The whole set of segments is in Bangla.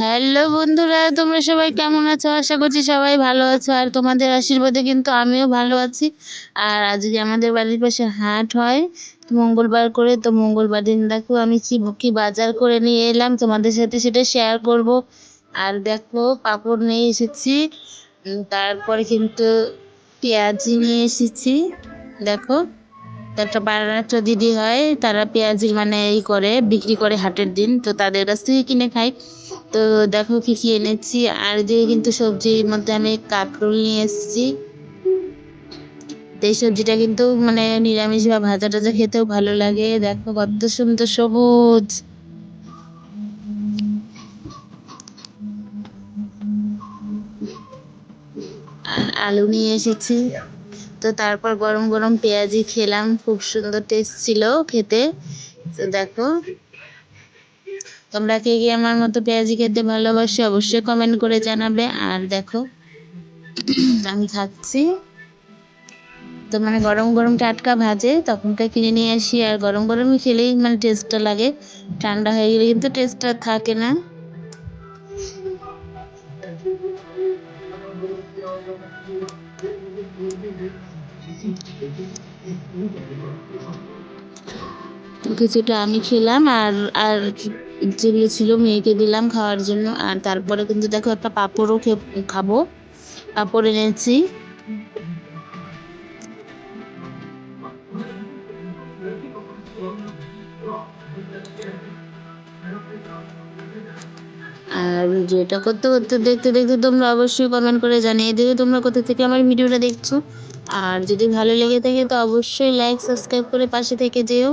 হ্যালো বন্ধুরা, তোমরা সবাই কেমন আছো? আশা করছি সবাই ভালো আছো, আর তোমাদের আশীর্বাদে কিন্তু আমিও ভালো আছি। আর আজকে আমাদের বাড়ির পাশে হাট হয় মঙ্গলবার করে, তো মঙ্গলবার দিন দেখো আমি কি বাজার করে নিয়ে এলাম, তোমাদের সাথে সেটা শেয়ার করব। আর দেখো, পাঁপড় নিয়ে এসেছি তারপরে কিন্তু পেঁয়াজি নিয়ে এসেছি, দেখো। একটা দিদি হয়, তারা পেঁয়াজি মানে এই করে, বিক্রি করে হাটের দিন, তো তাদের কাছ থেকে কিনে খাই। তো দেখো কী কী এনেছি, আর দিয়ে কিন্তু সবজির মধ্যে আমি কাঁকরোল নিয়ে এসেছি। এই সবজিটা কিন্তু মানে নিরামিষ বা ভাজা টাজা খেতেও ভালো লাগে। দেখো কত সুন্দর সবুজ। আলু নিয়ে এসেছি। তো তারপর গরম গরম পেঁয়াজি খেলাম, খুব সুন্দর টেস্ট ছিল খেতে। তো দেখো, তোমরা কে কে আমার মতো পেঁয়াজি খেতে ভালোবাসো অবশ্যই কমেন্ট করে জানাবে। আর দেখো, আমি খাচ্ছি। তো মানে গরম গরম টাটকা ভাজে তখনকার কিনে নিয়ে আসি, আর গরম গরমই খেলেই মানে টেস্টটা লাগে। ঠান্ডা হয়ে গেলে কিন্তু টেস্টটা থাকে না। কিছুটা আমি খেলাম আর আর যেগুলো ছিল মেয়েকে দিলাম খাওয়ার জন্য। আর তারপরে কিন্তু দেখো একটা পাঁপড়ও খাব। পাঁপড় এনেছি। আর ভিডিওটা করতে করতে, দেখতে দেখতে তোমরা অবশ্যই কমেন্ট করে জানিয়ে দেবে তোমরা কোথা থেকে আমার ভিডিওটা দেখছ। আর যদি ভালো লেগে থাকে তো অবশ্যই লাইক সাবস্ক্রাইব করে পাশে থেকে যেও।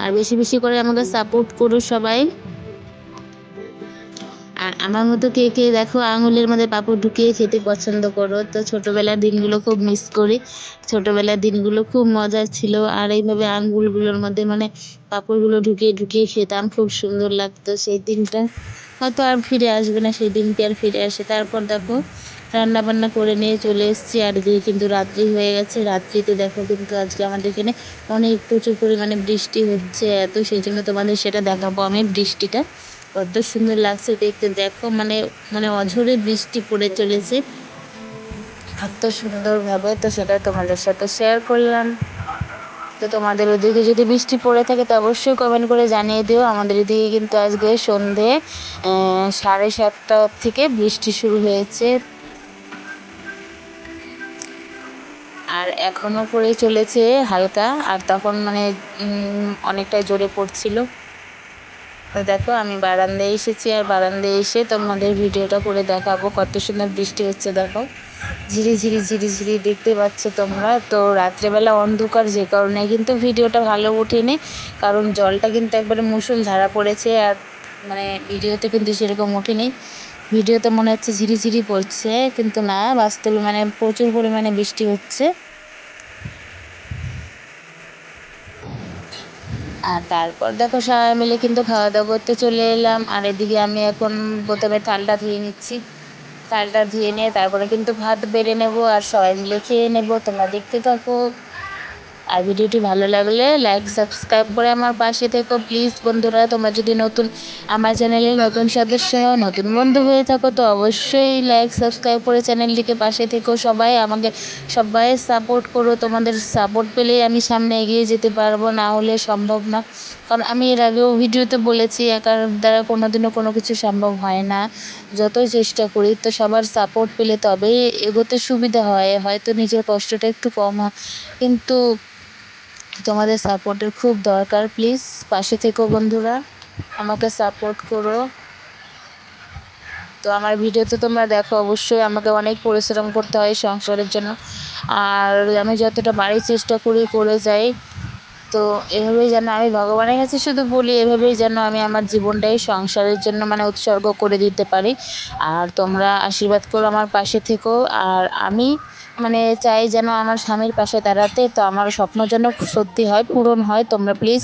আর বেশি বেশি করে আমাকে সাপোর্ট করো সবাই। আমার মতো কে কে দেখো আঙুলের মধ্যে পাপড় ঢুকিয়ে খেতে পছন্দ করো। তো ছোটোবেলার দিনগুলো খুব মিস করি। ছোটোবেলার দিনগুলো খুব মজার ছিল। আর এইভাবে আঙুলগুলোর মধ্যে মানে পাপড়গুলো ঢুকিয়ে ঢুকিয়ে খেতাম, খুব সুন্দর লাগতো সেই দিনটা। হয়তো আর ফিরে আসবে না, সেই দিনটি আর ফিরে আসে। তারপর দেখো রান্না বান্না করে নিয়ে চলে এসেছি আর এদিকে কিন্তু রাত্রি হয়ে গেছে। রাত্রিতে দেখো কিন্তু আজকে আমাদের এখানে অনেক প্রচুর পরিমাণে বৃষ্টি হচ্ছে। এত সেই জন্য তোমাদের সেটা দেখাবো আমি বৃষ্টিটা। কত সুন্দর লাগছে দেখতে দেখো মানে মানে অঝরে বৃষ্টি পড়ে চলেছে। এত সুন্দরভাবে তো সেটা তোমাদের সাথে শেয়ার করলাম। তো তোমাদের ওদিকে যদি বৃষ্টি পড়ে থাকে, তো অবশ্যই কমেন্ট করে জানিয়ে দিও। আমাদের এদিকে কিন্তু আজকে সন্ধে সাড়ে সাতটা থেকে বৃষ্টি শুরু হয়েছে। আর এখনও পড়ে চলেছে হালকা, আর তখন মানে অনেকটাই জোরে পড়ছিল। তো দেখো, আমি বারান্দায় এসেছি আর বারান্দায় এসে তোমাদের ভিডিওটা করে দেখাবো। কত সুন্দর বৃষ্টি হচ্ছে, দেখো। ঝিরি ঝিরি ঝিরি ঝিরি দেখতে পাচ্ছ তোমরা। তো রাত্রেবেলা অন্ধকার যে কারণে কিন্তু ভিডিওটা ভালো ওঠেনি, কারণ জলটা কিন্তু একবারে মুসুল ধারা পড়েছে আর মানে ভিডিওতে কিন্তু সেরকম ওঠেনি। ভিডিওতে মনে হচ্ছে ঝিরি ঝিরি পড়ছে, কিন্তু না, বাস্তবে মানে প্রচুর পরিমাণে বৃষ্টি হচ্ছে। আর তারপর দেখো সবাই মিলে কিন্তু খাওয়া দাওয়া করতে চলে এলাম। আর এদিকে আমি এখন প্রথমে থালটা ধুয়ে নিচ্ছি। থালটা ধুয়ে নিয়ে তারপরে কিন্তু ভাত বেড়ে নেব আর সবাই মিলে খেয়ে নেব। তোমরা দেখতে থাকো। আর ভিডিওটি ভালো লাগলে লাইক সাবস্ক্রাইব করে আমার পাশে থেকো। প্লিজ বন্ধুরা, তোমরা যদি নতুন আমার চ্যানেলে নতুন সদস্য হও, নতুন বন্ধু হয়ে থাকো, তো অবশ্যই লাইক সাবস্ক্রাইব করে চ্যানেলটিকে পাশে থেকো। সবাই আমাকে, সবাই সাপোর্ট করো। তোমাদের সাপোর্ট পেলেই আমি সামনে এগিয়ে যেতে পারব, না হলে সম্ভব না। কারণ আমি এর আগেও ভিডিওতে বলেছি, একার দ্বারা কোনো দিনও কোনো কিছু সম্ভব হয় না। যতই চেষ্টা করি, তো সবার সাপোর্ট পেলে তবেই এগোতে সুবিধা হয়। হয়তো নিজের কষ্টটা একটু কম হয়। কিন্তু তোমাদের সাপোর্টের খুব দরকার প্লিজ পাশে থেকো বন্ধুরা, আমাকে সাপোর্ট করো। তো আমার ভিডিওতে তোমরা দেখো, অবশ্যই আমাকে অনেক পরিশ্রম করতে হয় সংসারের জন্য। আর আমি যতটা বাড়ির চেষ্টা করি, করে যাই। তো এভাবেই যেন আমি ভগবানের কাছে শুধু বলি, এভাবেই যেন আমি আমার জীবনটাই সংসারের জন্য মানে উৎসর্গ করে দিতে পারি। আর তোমরা আশীর্বাদ করো আমার পাশে থেকো। আর আমি মানে চাই যেন আমার স্বামীর পাশে দাঁড়াতে, তো আমার স্বপ্ন যেন সত্যি হয়, পূরণ হয়। তোমরা প্লিজ